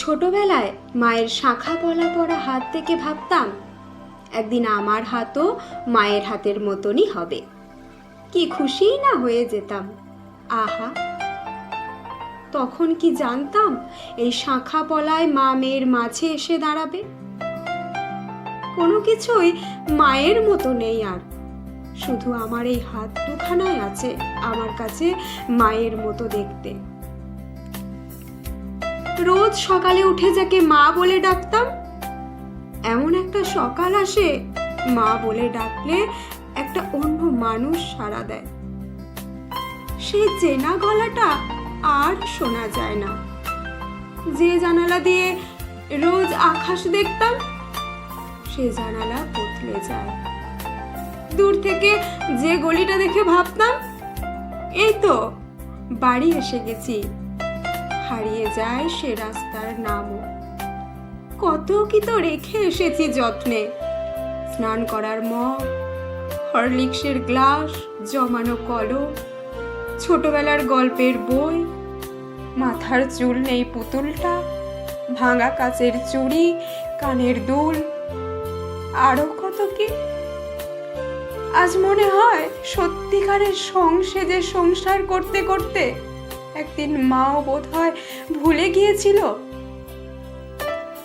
ছোটবেলায় মায়ের শাখা পলা পড়া হাত থেকে ভাবতাম, একদিন আমার হাতও মায়ের হাতের মতনই হবে। কি খুশিই না হয়ে যেতাম। আহা! তখন কি জানতাম এই শাখা পলায় মা মেয়ের মাঝে এসে দাঁড়াবে? কোনো কিছুই মায়ের মতো নেই আর। শুধু আমার এই হাত দুখানায় আছে আমার কাছে মায়ের মতো দেখতে। রোজ সকালে উঠে যাকে মা বলে ডাকতাম, এমন একটা সকাল আসে মা বলে ডাকলে একটা অন্য মানুষ সাড়া দেয়। সেই চেনা গলাটা আর শোনা যায় না। যে জানালা দিয়ে রোজ আকাশ দেখতাম, সে জানালা বদলে যায়। দূর থেকে যে গলিটা দেখে ভাবতাম, এই তো বাড়ি এসে গেছি। হারিয়ে যায় সে রাস্তার নামও। কত কি তো রেখে এসেছি যত্নে? স্নান করার মগ, হরলিক্সের গ্লাস, জমানো কলম, ছোটবেলার গল্পের বই, মাথার চুল নেই পুতুলটা, ভাঙা কাচের চুড়ি, কানের দুল। আরও কত কি? আজ মনে হয় সত্যিকারের সংসেজে সংসার করতে করতে একদিন মাও বোধ হয় ভুলে গিয়েছিল।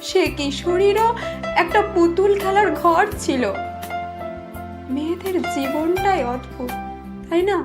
সে কিশোরীরও একটা পুতুল খেলার ঘর ছিল। মেয়েদের জীবনটাই অদ্ভুত, তাই না?